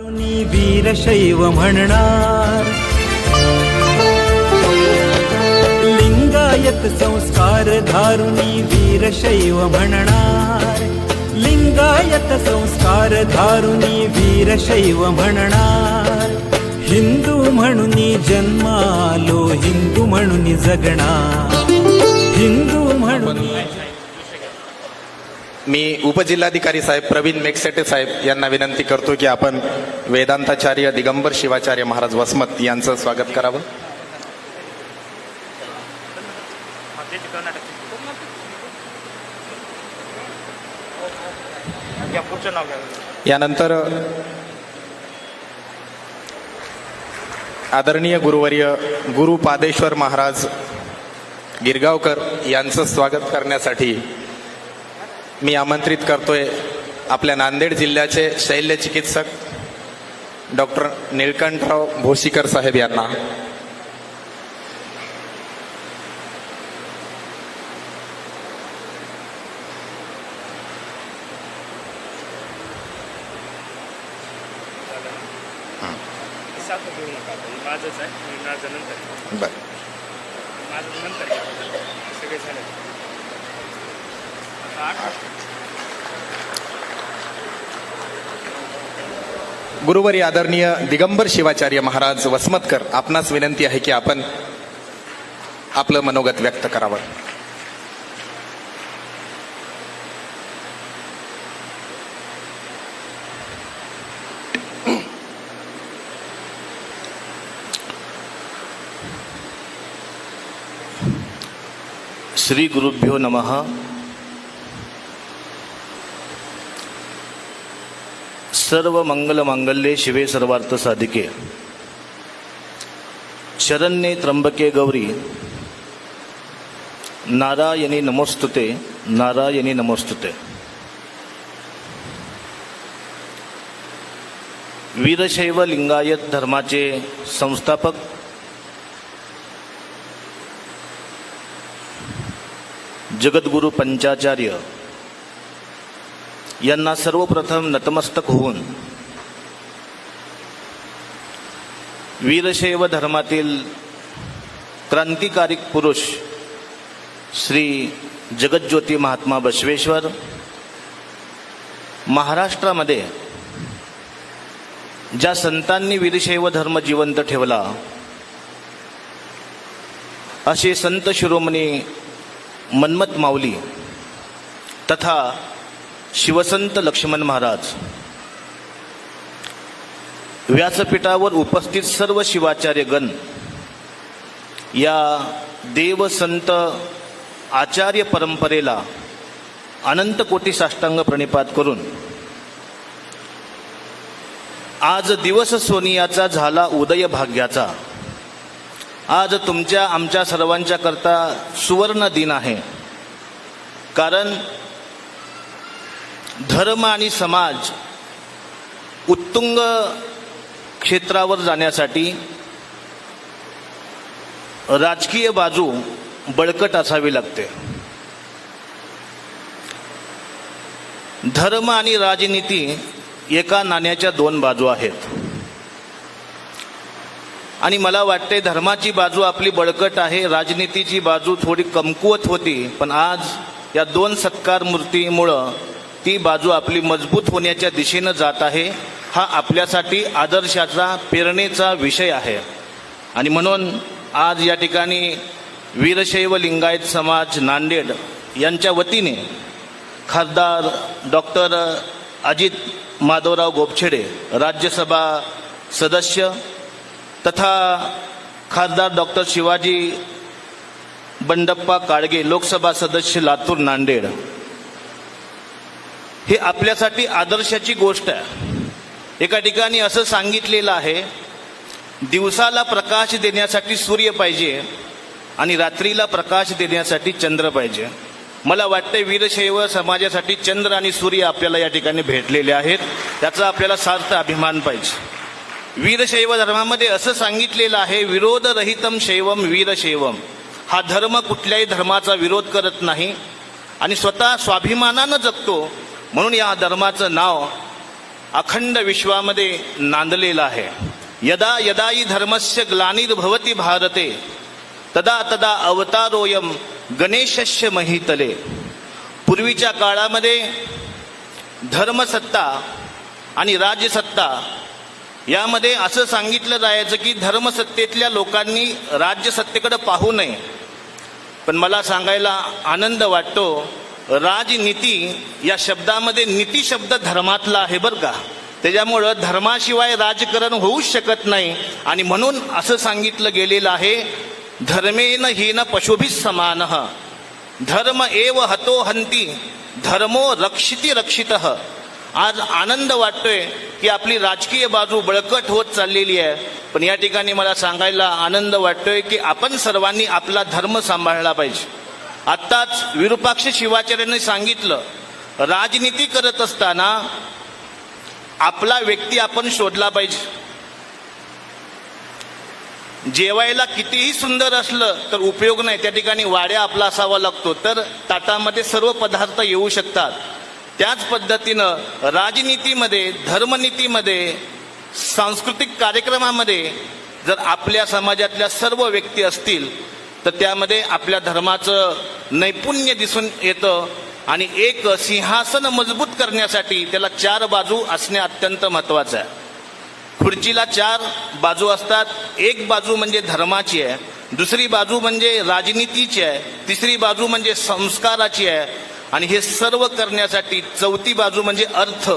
तरुणी वीरशैव म्हणणार. लिंगायत संस्कार धारुणी वीरशैव म्हणणार. लिंगायत संस्कार धारुणी वीरशैव म्हणणार. हिंदू म्हणून जन्मालो हिंदू म्हणून जगणार. मी उपजिल्हाधिकारी साहेब प्रवीण मेकसेटे साहेब यांना विनंती करतो की आपण वेदांताचार्य दिगंबर शिवाचार्य महाराज वसमत यांचं स्वागत करावं. यानंतर आदरणीय गुरुवर्य गुरु पादेश्वर महाराज गिरगावकर यांचं स्वागत करण्यासाठी मी आमंत्रित करतोय आपल्या नांदेड जिल्ह्याचे शैल्य चिकित्सक डॉक्टर निळकंठराव भोसीकर साहेब यांना. बरं. गुरुवारी आदरणीय दिगंबर शिवाचार्य महाराज वसमतकर आपणास विनंती आहे की आपण आपलं मनोगत व्यक्त करावं. श्री गुरुभ्यो नमः. सर्व मंगल मांगल्ये शिवे सर्वार्थ साधिके. शरण्ये त्र्यंबके गौरी. नारायणी नमोस्तुते नारायणी नमोस्तुते. वीरशैव लिंगायत धर्माचे संस्थापक. जगद्गुरु पंचाचार्य. यांना सर्वप्रथम नतमस्तक होऊन वीरशैव धर्मातील क्रांतिकारिक पुरुष श्री जगज्योती महात्मा बसवेश्वर महाराष्ट्रामध्ये ज्या संतांनी वीरशैव धर्म जिवंत ठेवला असे संत शिरोमणी मन्मथ माऊली तथा शिवसंत लक्ष्मण महाराज. व्यासपीठावर उपस्थित सर्व शिवाचार्यगण या देवसंत आचार्य परंपरेला अनंत कोटी साष्टांग प्रणिपात करून आज दिवस सोनियाचा झाला उदय भाग्याचा. आज तुमच्या आमच्या सर्वांच्या करता सुवर्ण दिन आहे. कारण धर्म आणि समाज उत्तुंग क्षेत्रावर जाण्यासाठी राजकीय बाजू बळकट असावी लागते. धर्म आणि राजनीती एका नाण्याच्या दोन बाजू आहेत. आणि मला वाटते धर्माची बाजू आपली बळकट आहे राजनीतीची बाजू थोडी कमकुवत होती पण आज या दोन सत्कार मूर्तीमुळं ती बाजू आपली मजबूत होण्याच्या दिशेनं जात आहे. हा आपल्यासाठी आदर्शाचा प्रेरणेचा विषय आहे. आणि म्हणून आज या ठिकाणी वीरशैव लिंगायत समाज नांदेड यांच्या वतीने खासदार डॉक्टर अजित माधवराव गोपछेडे राज्यसभा सदस्य तथा खासदार डॉक्टर शिवाजी बंडप्पा काळगे लोकसभा सदस्य लातूर नांदेड. हे आपल्यासाठी आदर्शाची गोष्ट आहे. एका ठिकाणी असं सांगितलेलं आहे दिवसाला प्रकाश देण्यासाठी सूर्य पाहिजे आणि रात्रीला प्रकाश देण्यासाठी चंद्र पाहिजे. मला वाटते वीरशैव समाजासाठी चंद्र आणि सूर्य आपल्याला या ठिकाणी भेटलेले आहेत. त्याचा आपल्याला सार्थ अभिमान पाहिजे. वीरशैव धर्मामध्ये असं सांगितलेलं आहे विरोधरहितम शैवम वीरशैवम. हा धर्म कुठल्याही धर्माचा विरोध करत नाही आणि स्वतः स्वाभिमानानं जगतो. म्हणून या धर्माचं नाव अखंड विश्वामध्ये नांदलेलं आहे. यदा यदाई धर्मस्य ग्लानिर्भवती भारते तदा तदा अवतारोयम गणेशस्य महितले. पूर्वीच्या काळामध्ये धर्मसत्ता आणि राज्यसत्ता यामध्ये असं सांगितलं जायचं की धर्मसत्तेतल्या लोकांनी राज्यसत्तेकडे पाहू नये. पण मला सांगायला आनंद वाटतो राजनीती या शब्दामध्ये नीती शब्द धर्मातला आहे बरं का. त्याच्यामुळं धर्माशिवाय राजकारण होऊच शकत नाही. आणि म्हणून असं सांगितलं गेलेलं आहे धर्मेन हीन पशुभिः समान. धर्म एव हतो हंती धर्मो रक्षिती रक्षित. आज आनंद वाटतोय की आपली राजकीय बाजू बळकट होत चाललेली आहे. पण या ठिकाणी मला सांगायला आनंद वाटतोय की आपण सर्वांनी आपला धर्म सांभाळला पाहिजे. आत्ताच विरूपाक्ष शिवाचार्यांनी सांगितलं राजनीती करत असताना आपला व्यक्ती आपण शोधला पाहिजे. जेवायला कितीही सुंदर असलं तर उपयोग नाही त्या ठिकाणी वाड्या आपला असावा लागतो. तर ताटामध्ये सर्व पदार्थ येऊ शकतात. त्याच पद्धतीनं राजनीतीमध्ये धर्मनीतीमध्ये सांस्कृतिक कार्यक्रमामध्ये जर आपल्या समाजातल्या सर्व व्यक्ती असतील तर त्यामध्ये आपल्या धर्माचं नैपुण्य दिसून येतं आणि एक सिंहासन मजबूत करण्यासाठी त्याला चार बाजू असणे अत्यंत महत्त्वाचं आहे. खुर्चीला चार बाजू असतात. एक बाजू म्हणजे धर्माची आहे. दुसरी बाजू म्हणजे राजनीतीची आहे. तिसरी बाजू म्हणजे संस्काराची आहे. आणि हे सर्व करण्यासाठी चौथी बाजू म्हणजे अर्थ.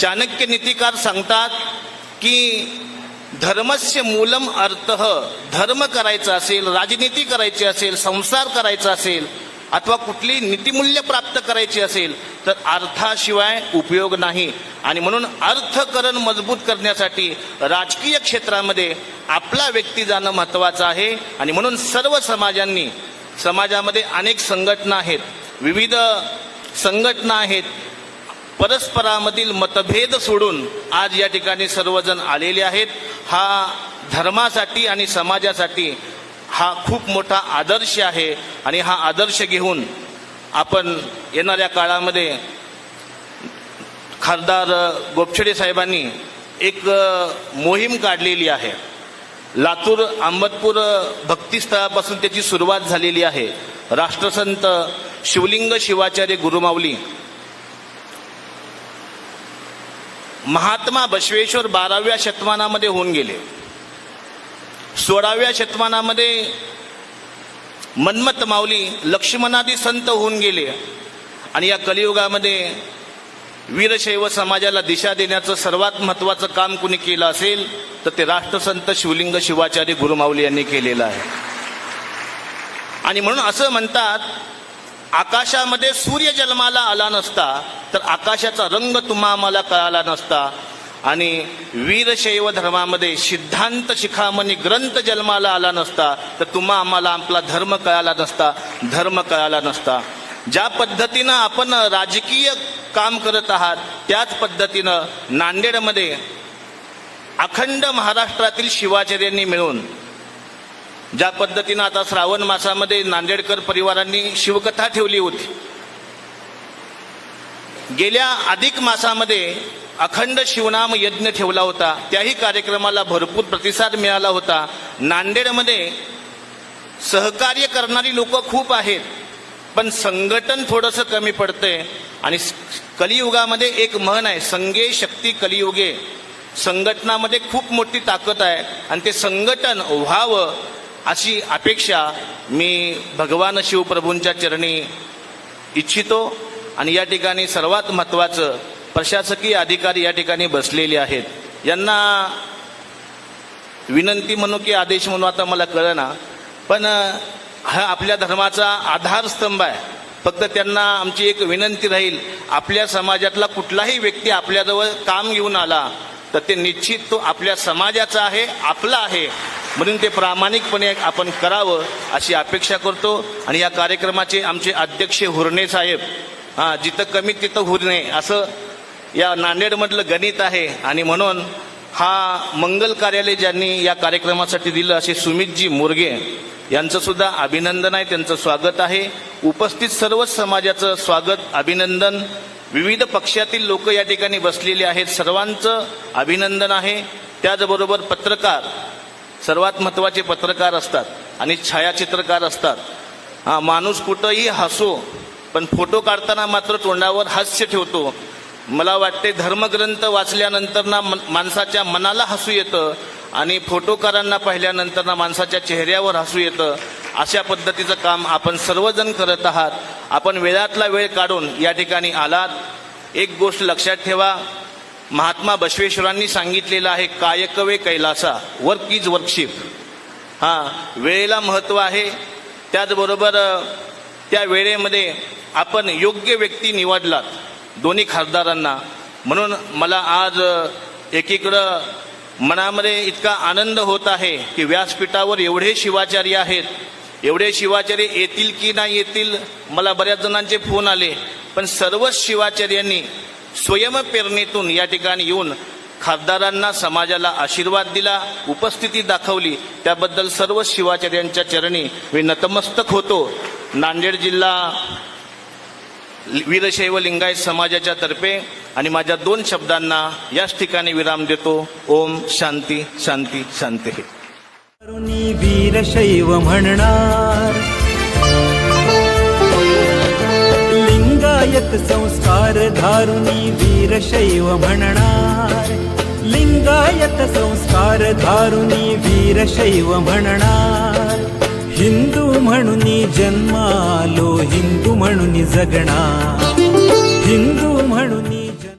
चाणक्य नीतिकार सांगतात की धर्मस्य मूलम अर्थ धर्म करायचा असेल राजनीती करायची असेल संसार करायचा असेल अथवा कुठली नीतिमूल्य प्राप्त करायची असेल तर अर्थाशिवाय उपयोग नाही. आणि म्हणून अर्थकरण मजबूत करण्यासाठी राजकीय क्षेत्रामध्ये आपला व्यक्ती जाणं महत्त्वाचं आहे. आणि म्हणून सर्व समाजांनी समाजामध्ये अनेक संघटना आहेत विविध संघटना आहेत परस्परामधील मतभेद सोडून आज या ठिकाणी सर्वजण आलेले आहेत. हा धर्मासाठी आणि समाजासाठी हा खूप मोठा आदर्श आहे आणि हा आदर्श घेऊन आपण येणाऱ्या काळामध्ये खासदार गोपछडे साहेबांनी एक मोहीम काढलेली आहे. लातूर आंबतपूर भक्तिस्थळापासून त्याची सुरुवात झालेली आहे. राष्ट्रसंत शिवलिंग शिवाचार्य गुरुमाऊली महात्मा बसवेश्वर बाराव्या शतमानामध्ये होऊन गेले. सोळाव्या शतमानामध्ये मन्मथ माऊली लक्ष्मणादी संत होऊन गेले आणि या कलियुगामध्ये वीरशैव समाजाला दिशा देण्याचं सर्वात महत्त्वाचं काम कुणी केलं असेल तर ते राष्ट्रसंत शिवलिंग शिवाचार्य गुरुमाऊली यांनी केलेलं आहे. आणि म्हणून असं म्हणतात आकाशामध्ये सूर्य जन्माला आला नसता तर आकाशाचा रंग तुम्हा आम्हाला कळाला नसता. आणि वीरशैव धर्मामध्ये सिद्धांत शिखामणी ग्रंथ जन्माला आला नसता तर तुम्हा आम्हाला आपला धर्म कळाला नसता धर्म कळाला नसता. ज्या पद्धतीनं आपण राजकीय काम करत आहात त्याच पद्धतीनं नांदेडमध्ये अखंड महाराष्ट्रातील शिवाचार्यांनी मिळून ज्या पद्धतीनं आता श्रावण मासामध्ये नांदेडकर परिवारांनी शिवकथा ठेवली होती. गेल्या अधिक मासामध्ये अखंड शिवनाम यज्ञ ठेवला होता. त्याही कार्यक्रमाला भरपूर प्रतिसाद मिळाला होता. नांदेडमध्ये सहकार्य करणारी लोक खूप आहेत पण संघटन थोडंसं कमी पडतंय. आणि कलियुगामध्ये एक म्हण आहे संगे शक्ती कलियुगे. संघटनामध्ये खूप मोठी ताकद आहे. आणि ते संघटन व्हावं अशी अपेक्षा मी भगवान शिवप्रभूंच्या चरणी इच्छितो आणि या ठिकाणी सर्वात महत्त्वाचं प्रशासकीय अधिकारी या ठिकाणी बसलेले आहेत. यांना विनंती म्हणू की आदेश म्हणू आता मला कळना. पण हा आपल्या धर्माचा आधारस्तंभ आहे. फक्त त्यांना आमची एक विनंती राहील आपल्या समाजातला कुठलाही व्यक्ती आपल्याजवळ काम घेऊन आला तर ते निश्चित तो आपल्या समाजाचा आहे आपला आहे. म्हणून ते प्रामाणिकपणे आपण करावं अशी अपेक्षा करतो. आणि या कार्यक्रमाचे आमचे अध्यक्ष हुरणे साहेब हां जिथं कमी तिथं हुरणे असं या नांदेडमधलं गणित आहे. आणि म्हणून हा मंगल कार्यालय ज्यांनी या कार्यक्रमासाठी दिलं असे सुमितजी मोरगे यांचं सुद्धा अभिनंदन आहे त्यांचं स्वागत आहे. उपस्थित सर्वच समाजाचं स्वागत अभिनंदन. विविध पक्षातील लोक या ठिकाणी बसलेले आहेत सर्वांचं अभिनंदन आहे. त्याचबरोबर पत्रकार सर्वात महत्त्वाचे पत्रकार असतात आणि छायाचित्रकार असतात. हा माणूस कुठंही हसो पण फोटो काढताना मात्र तोंडावर हास्य ठेवतो. मला वाटते धर्मग्रंथ वाचल्यानंतर ना माणसाच्या मनाला हसू येतं आणि फोटोकारांना पाहिल्यानंतर ना माणसाच्या चेहऱ्यावर हसू येतं. अशा पद्धतीचं काम आपण सर्वजण करत आहात. आपण वेळातला वेळ काढून या ठिकाणी आलात. एक गोष्ट लक्षात ठेवा महात्मा बसवेश्वरांनी सांगितलेलं आहे कायकवे कैलासा वर्क इज वर्कशिप हां वेळेला महत्त्व आहे. त्याचबरोबर त्या वेळेमध्ये आपण योग्य व्यक्ती निवडलात दोन्ही खासदारांना. म्हणून मला आज एकीकडं मनामध्ये इतका आनंद होत आहे की व्यासपीठावर एवढे शिवाचार्य आहेत. एवढे शिवाचार्य येतील की नाही येतील मला बऱ्याच जणांचे फोन आले. पण सर्वच शिवाचार्यांनी स्वयंप्रेरणेतून या ठिकाणी येऊन खासदारांना समाजाला आशीर्वाद दिला उपस्थिती दाखवली. त्याबद्दल सर्व शिवाचार्यांच्या चरणी मी नतमस्तक होतो. नांदेड जिल्हा वीरशैव लिंगायत समाजाच्या तर्फे आणि माझ्या दोन शब्दांना याच ठिकाणी विराम देतो. ओम शांती शांती शांती. वीरशैव म्हणणार लिंगायत संस्कार धारुनी वीरशैव म्हणणार लिंगायत संस्कार धारुनी वीरशैव म्हणणार हिंदू म्हणून जन्मालो हिंदू म्हणून जगणार हिंदू म्हणून